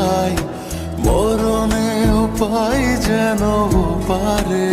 গচাই মরণে উপায় যেন পারে।